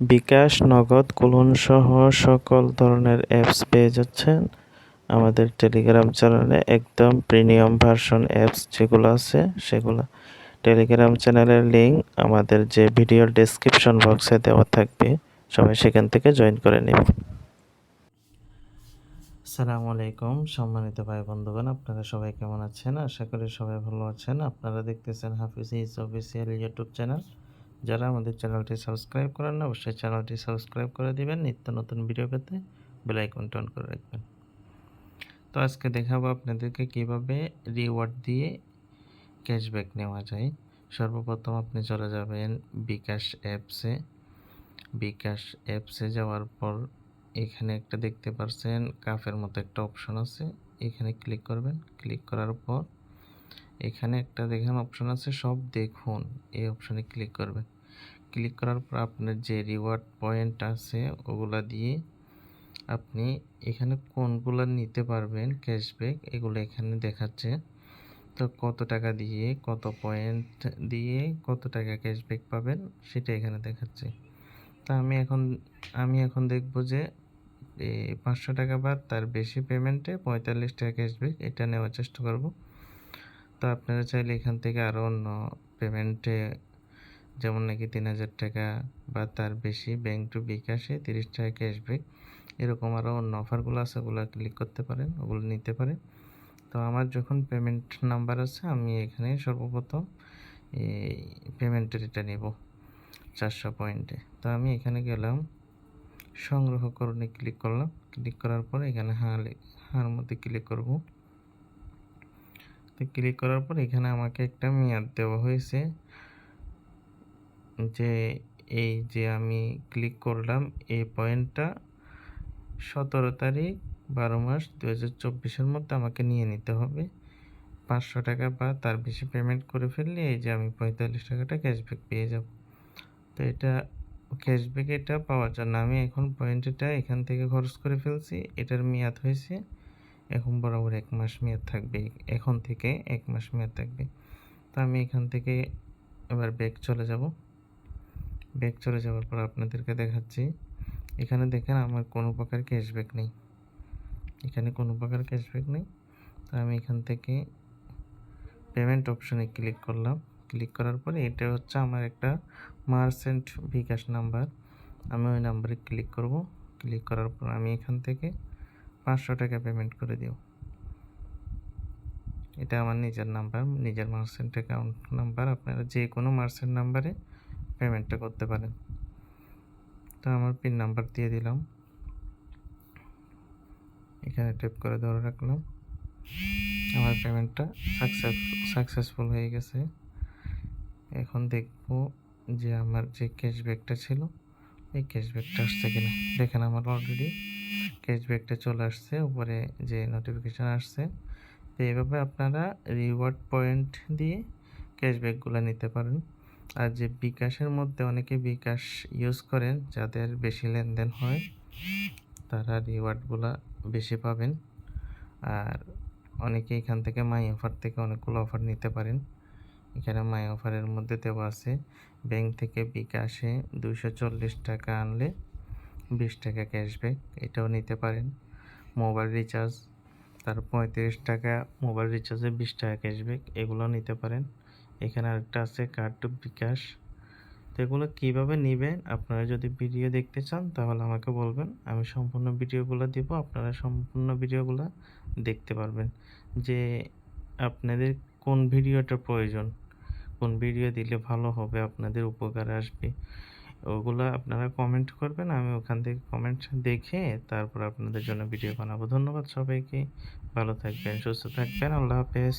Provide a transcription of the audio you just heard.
বিকাশ, নগদ কুলন সহ সকল ধরনের অ্যাপস পেয়ে যাচ্ছেন। আমাদের টেলিগ্রাম চ্যানেলে একদম প্রিমিয়াম ভার্সন অ্যাপস যেগুলো আছে, সেগুলো। টেলিগ্রাম চ্যানেলের লিঙ্ক আমাদের যে ভিডিওর ডেসক্রিপশন বক্সে দেওয়া থাকবে, সবাই সেখান থেকে জয়েন করে নিন সালামু আলাইকুম, সম্মানিত ভাই বন্ধুগণ, আপনারা সবাই কেমন আছেন? আশা করি সবাই ভালো আছেন। আপনারা দেখতেছেন Hafiz is official YouTube channel যারা আমাদের চ্যানেলটি সাবস্ক্রাইব করেন না, অবশ্যই চ্যানেলটি সাবস্ক্রাইব করে দিবেন। নিত্য নতুন ভিডিও পেতে বেল আইকনটি অন করে রাখবেন। তো আজকে দেখাবো আপনাদেরকে কীভাবে রিওয়ার্ড দিয়ে ক্যাশব্যাক নেওয়া যায়। সর্বপ্রথম আপনি চলে যাবেন বিকাশ অ্যাপসে বিকাশ অ্যাপসে যাওয়ার পর এখানে একটা দেখতে পারছেন, কাফের মতো একটা অপশন আছে। এখানে ক্লিক করবেন। ক্লিক করার পর এখানে একটা দেখেন অপশন আছে, সব দেখুন। এই অপশনে ক্লিক করবেন। ক্লিক করার পর আপনার যে রিওয়ার্ড পয়েন্ট আছে, ওগুলা দিয়ে আপনি এখানে কোনগুলো নিতে পারবেন ক্যাশব্যাক এগুলো এখানে দেখাচ্ছে। তো কত টাকা দিয়ে, কত পয়েন্ট দিয়ে কত টাকা ক্যাশব্যাক পাবেন, সেটা এখানে দেখাচ্ছে। তা আমি এখন আমি এখন দেখব যে পাঁচশো টাকা বা তার বেশি পেমেন্টে পঁয়তাল্লিশ টাকা ক্যাশব্যাক এটা নেওয়ার চেষ্টা করব। তো আপনারা চাইলে এখান থেকে আরও অন্য পেমেন্টে যেমন নাকি তিন হাজার টাকা বা তার বেশি ব্যাংক টু বিকাশে তিরিশ টাকা ক্যাশব্যাক এরকম আরও অন্য অফারগুলো আছে, ওগুলো ক্লিক করতে পারেন, ওগুলো নিতে পারেন। তো আমার যখন পেমেন্ট নাম্বার আছে, আমি এখানে সর্বপ্রথম এই পেমেন্টের এটা নেব চারশো পয়েন্টে তো আমি এখানে গেলাম সংগ্রহ সংগ্রহকরণে ক্লিক করলাম ক্লিক করার পর এখানে হার হার মধ্যে ক্লিক করব। তো ক্লিক করার পর এখানে আমাকে একটা মেয়াদ দেওয়া হয়েছে। যে এই যে আমি ক্লিক করলাম এই পয়েন্টটা সতেরো তারিখ বারো মাস দু হাজার চব্বিশের মধ্যে আমাকে নিয়ে নিতে হবে। পাঁচশো টাকা বা তার বেশি পেমেন্ট করে ফেললে এই যে আমি পঁয়তাল্লিশ টাকাটা ক্যাশব্যাক পেয়ে যাব। তো এটা ক্যাশব্যাক এটা পাওয়ার জন্য আমি এখন পয়েন্টটা এখান থেকে খরচ করে ফেলছি। এটার মেয়াদ হয়েছে এখন বরাবর এক মাস মেয়াদ থাকবে, এখন থেকে এক মাস মেয়াদ থাকবে। তো আমি এখান থেকে এবার ব্যাগ চলে যাব। ব্যাগ চলে যাওয়ার পর আপনাদেরকে দেখাচ্ছি। এখানে দেখেন আমার কোনো প্রকার ক্যাশব্যাক নেই। এখানে কোনো প্রকার ক্যাশব্যাক নেই। তো আমি এখান থেকে পেমেন্ট অপশনে ক্লিক করলাম। ক্লিক করার পরে এটা হচ্ছে আমার একটা মার্চেন্ট বিকাশ নাম্বার আমি ওই নাম্বারে ক্লিক করব। ক্লিক করার পর আমি এখান থেকে পাঁচশো টাকা পেমেন্ট করে দিও। এটা আমার নিজের নাম্বার নিজের মার্চেন্ট অ্যাকাউন্ট নাম্বার আপনারা যে কোনো মার্চেন্ট নাম্বারে পেমেন্টটা করতে পারেন। তো আমার পিন নাম্বার দিয়ে দিলাম। এখানে টেপ করে ধরে রাখলাম। আমার পেমেন্টটা সাকসেস সাকসেসফুল হয়ে গেছে। এখন দেখব যে আমার যে ক্যাশব্যাকটা ছিল, এই ক্যাশব্যাকটা আসছে কিনা। দেখেন আমার অলরেডি ক্যাশব্যাকটা চলে আসছে, উপরে যে নোটিফিকেশান আসছে, তো এইভাবে আপনারা রিওয়ার্ড পয়েন্ট দিয়ে ক্যাশব্যাকগুলো নিতে পারেন। আর যে বিকাশের মধ্যে অনেকে বিকাশ ইউজ করেন, যাদের বেশি লেনদেন হয়, তারা রিওয়ার্ডগুলো বেশি পাবেন। আর অনেকে এখান থেকে মাই অফার থেকে অনেকগুলো অফার নিতে পারেন। এখানে মাই অফারের মধ্যে দেওয়া আছে ব্যাংক থেকে বিকাশে দুশো চল্লিশ টাকা আনলে বিশ টাকা ক্যাশব্যাক এটাও নিতে পারেন। মোবাইল রিচার্জ তার পঁয়ত্রিশ টাকা মোবাইল রিচার্জে বিশ টাকা ক্যাশব্যাক এগুলো নিতে পারেন। এখানে আরেকটা আছে কার্ড টু বিকাশ তো এগুলো কীভাবে নেবেন? আপনারা যদি ভিডিও দেখতে চান, তাহলে আমাকে বলবেন। আমি সম্পূর্ণ ভিডিওগুলো দিব, আপনারা সম্পূর্ণ ভিডিওগুলো দেখতে পারবেন। যে আপনাদের কোন ভিডিওটা প্রয়োজন, কোন ভিডিও দিলে ভালো হবে, আপনাদের উপকারে আসবে। ওগুলো আপনারা কমেন্ট করবেন, আমি ওখান থেকে কমেন্ট দেখে তারপর আপনাদের জন্য ভিডিও বানাবো। ধন্যবাদ সবাইকে, ভালো থাকবেন, সুস্থ থাকবেন, আল্লাহ হাফেজ।